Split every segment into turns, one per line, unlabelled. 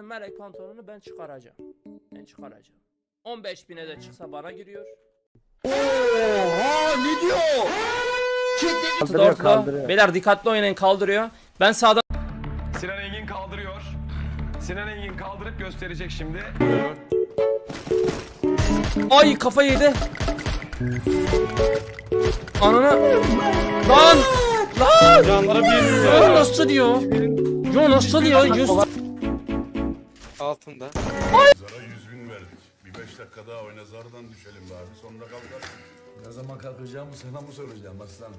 melek pantolonu ben çıkaracağım. Ben çıkaracağım. 15 bine de çıksa bana giriyor.
Oha ne diyor?
Kaldırıyor kaldırıyor.
Beyler dikkatli oynayın kaldırıyor. Ben sağdan
Sinan Engin kaldırıyor. Sinan Engin kaldırıp gösterecek şimdi.
Ay kafa yedi. Ananı. Lan. Lan.
Canlara bir
Yo nasıl diyor? Yo nasıl diyor? Yüz...
altında.
Zara 100 bin verdik. Bir 5 dakika daha oyna zardan düşelim be abi. Sonra kalkar.
Ne zaman kalkacağımı sana mı soracağım aslanım?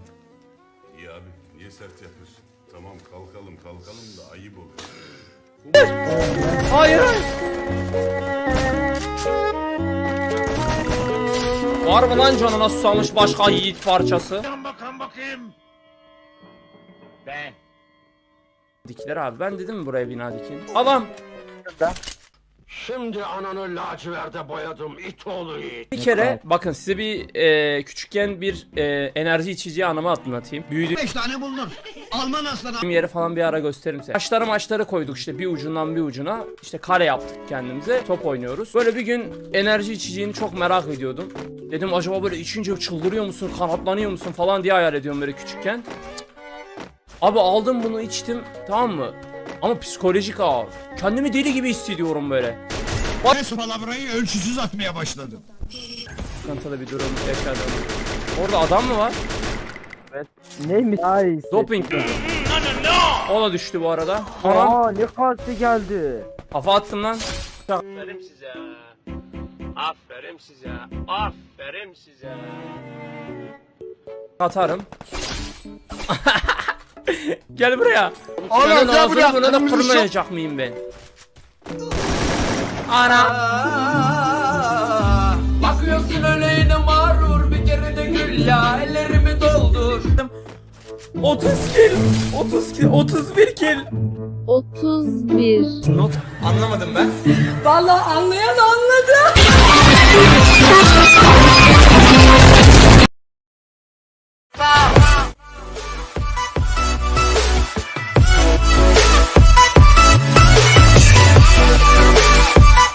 İyi abi niye sert yapıyorsun? Tamam kalkalım kalkalım da ayıp oluyor.
Hayır. Var mı lan canına susamış başka yiğit parçası?
Bakan bakayım. Ben.
Dikiler abi ben dedim mi buraya bina dikin? Adam
Şimdi ananı laciverde boyadım it oğlu it.
bir kere bakın size bir e, küçükken bir e, enerji içeceği anımı hatırlatayım. Büyüdüğüm
Beş tane bulunur. Alman aslanı.
yeri falan bir ara gösteririm size. Maçları maçları koyduk işte bir ucundan bir ucuna. İşte kare yaptık kendimize. Top oynuyoruz. Böyle bir gün enerji içeceğini çok merak ediyordum. Dedim acaba böyle içince çıldırıyor musun, kanatlanıyor musun falan diye hayal ediyorum böyle küçükken. Abi aldım bunu içtim tamam mı? Ama psikolojik ağır. Kendimi deli gibi hissediyorum böyle.
Kes palavrayı ölçüsüz atmaya başladım.
Sıkıntılı bir durum yaşadım. Orada adam mı var?
Neymiş? Ay.
Doping mi? O da düştü bu arada.
Aa ne kalktı geldi.
kafa attım lan.
Aferin size. Aferin size. Aferin size.
Atarım. Gel buraya.
Oğlum,
Senin
gel
ağzını
buraya. Kırmızı
kırmayacak mıyım ben? Ana.
Bakıyorsun öyle mağrur bir kere de gül ya ellerimi doldur
30 kill. 30 kill. 31 kill.
31
Anlamadım ben
Vallahi anlayan anladı